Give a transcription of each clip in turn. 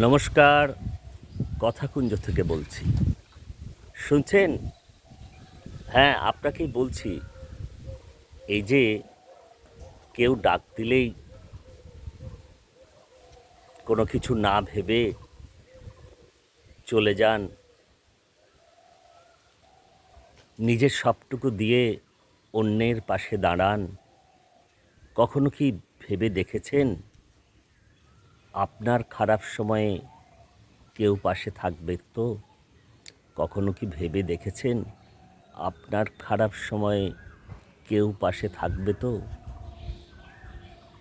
নমস্কার, কথাকুঞ্জ থেকে বলছি। শুনছেন? হ্যাঁ আপনাকেই বলছি, এই যে কেউ ডাক দিলেই কোনো কিছু না ভেবে চলে যান, নিজের সবটুকু দিয়ে অন্যের পাশে দাঁড়ান, কখনো কি ভেবে দেখেছেন? আপনার খারাপ সময়ে কেউ পাশে থাকবে তো? কখনো কি ভেবে দেখেছেন আপনার খারাপ সময়ে কেউ পাশে থাকবে তো?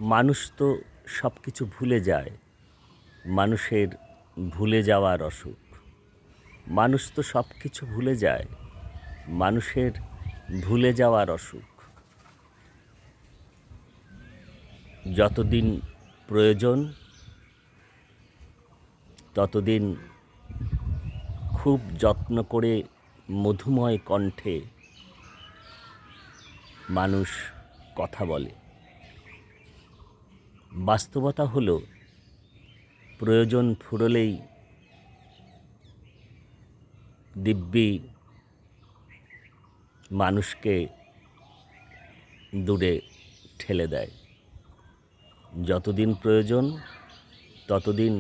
মানুষ তো সব কিছু ভুলে যায়। মানুষের ভুলে যাওয়ার অসুখ। মানুষ তো সব কিছু ভুলে যায়। মানুষের ভুলে যাওয়ার অসুখ। যতদিন প্রয়োজন ততদিন খুব যত্ন করে মধুময় কণ্ঠে মানুষ কথা বলে। বাস্তবতা হলো, প্রয়োজন ফুরলেই দিব্যি মানুষকে দূরে ঠেলে দেয়। যতদিন প্রয়োজন, ততদিন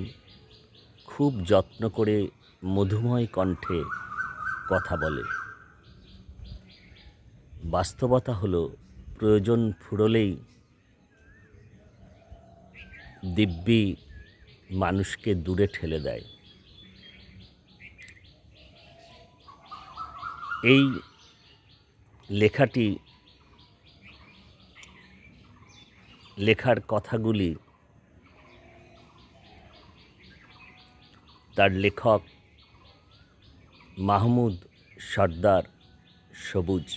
খুব যত্ন করে মধুময় কণ্ঠে কথা বলে। বাস্তবতা হলো, প্রয়োজন ফুরলেই দিব্যি মানুষকে দূরে ঠেলে দেয়। এই লেখাটি, লেখার কথাগুলি তার লেখক মাহমুদ সর্দার সবুজ।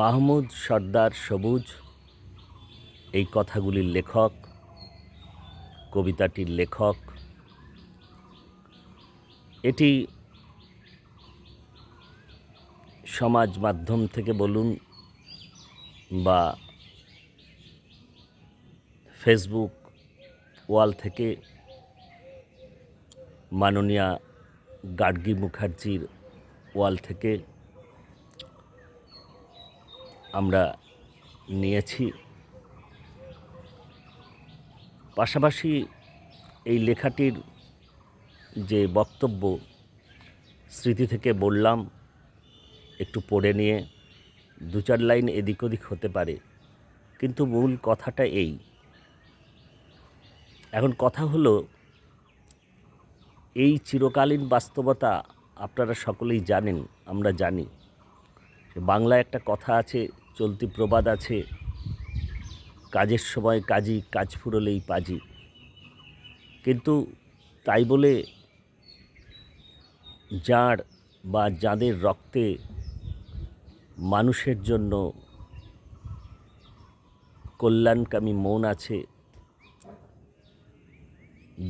মাহমুদ সর্দার সবুজ, এই কথাগুলির লেখক, কবিতাটির লেখক। এটি সমাজ মাধ্যম থেকে বলুন বা ফেসবুক ওয়াল থেকে মাননীয়া গার্গী মুখার্জির ওয়াল থেকে আমরা নিয়েছি। পাশাপাশি এই লেখাটির যে বক্তব্য, স্মৃতি থেকে বললাম, একটু পড়ে নিয়ে দু চার লাইন এদিক ওদিক হতে পারে, কিন্তু মূল কথাটা এই। এখন কথা হলো এই চিরকালীন বাস্তবতা আপনারা সকলেই জানেন, আমরা জানি। বাংলায় একটা কথা আছে, চলতি প্রবাদ আছে, কাজের সময় কাজী কাজ ফুরলেই পাজি। কিন্তু তাই বলে যার বা যাদের রক্তে মানুষের জন্য কল্যাণকামী মন আছে,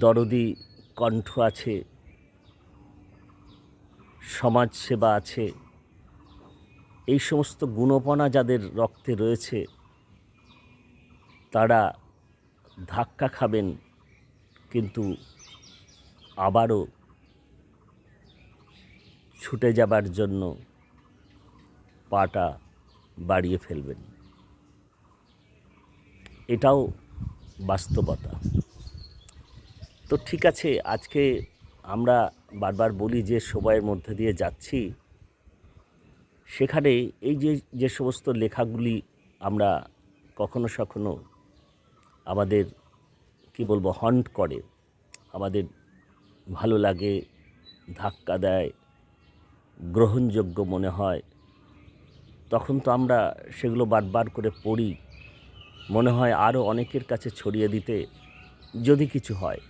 দরদি কণ্ঠ আছে, সমাজসেবা আছে, এই সমস্ত গুণপনা যাদের রক্তে রয়েছে, তারা ধাক্কা খাবেন, কিন্তু আবারও ছুটে যাবার জন্য পাটা বাড়িয়ে ফেলবেন। এটাও বাস্তবতা। তো ঠিক আছে, আজকে আমরা বারবার বলি যে সময়ের মধ্যে দিয়ে যাচ্ছি। সেখানে এই যে যে সমস্ত লেখাগুলি আমরা কখনো সখনো আমাদের, কি বলব, হন্ট করে, আমাদের ভালো লাগে, ধাক্কা দেয়, গ্রহণযোগ্য মনে হয়, তখন তো আমরা সেগুলো বারবার করে পড়ি। মনে হয় আরও অনেকের কাছে ছড়িয়ে দিতে যদি কিছু হয়।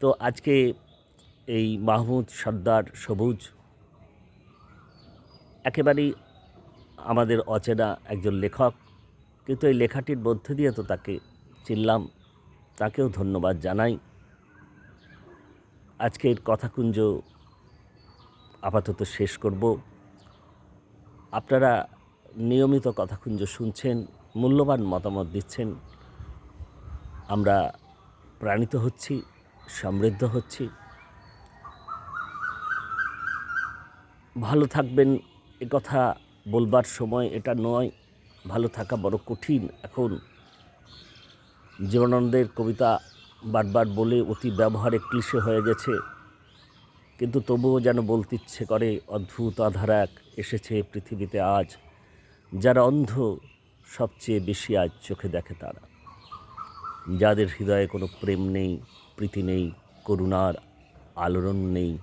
তো আজকে এই মাহমুদ সর্দার সবুজ একেবারেই আমাদের অচেনা একজন লেখক, কিন্তু এই লেখাটির মধ্যে দিয়ে তো তাকে চিনলাম, তাকেও ধন্যবাদ জানাই। আজকের কথাকুঞ্জ আপাতত শেষ করব। আপনারা নিয়মিত কথাকুঞ্জ শুনছেন, মূল্যবান মতামত দিচ্ছেন, আমরা প্রাণিত হচ্ছি। সমৃদ্ধ হচ্ছি। ভালো থাকবেন, এ কথা বলবার সময় এটা নয়। ভালো থাকা বড় কঠিন এখন। জীবনানন্দের কবিতা বারবার বলে অতি ব্যবহারে ক্লিশে হয়ে গেছে। কিন্তু তবুও যেন বলতে ইচ্ছে করে, অদ্ভুত আধার এক এসেছে পৃথিবীতে আজ, যারা অন্ধ সবচেয়ে বেশি আজ চোখে দেখে তারা। যাদের হৃদয়ে কোনো প্রেম নেই প্রীতি নেই, করুণার আলোড়ন নেই।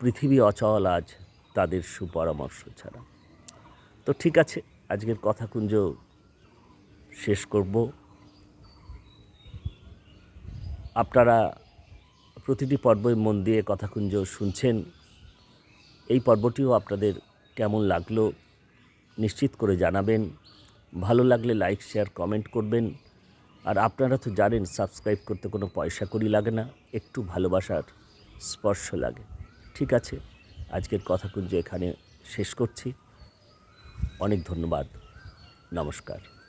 পৃথিবী অচল আজ তাদের সুপরামর্শ ছাড়া। তো ঠিক আছে, আজকের কথাকুঞ্জ শেষ করব। আপনারা প্রতিটি পর্বই মন দিয়ে কথাকুঞ্জ শুনছেন। এই পর্বটিও আপনাদের কেমন লাগল নিশ্চিত করে জানাবেন। ভালো লাগলে লাইক, শেয়ার, কমেন্ট করবেন। আর আপনারা তো জানেন সাবস্ক্রাইব করতে কোনো পয়সা করি লাগে না, একটু ভালোবাসার স্পর্শ লাগে। ঠিক আছে, আজকের কথাকুঞ্জ এখানে শেষ করছি। অনেক ধন্যবাদ। নমস্কার।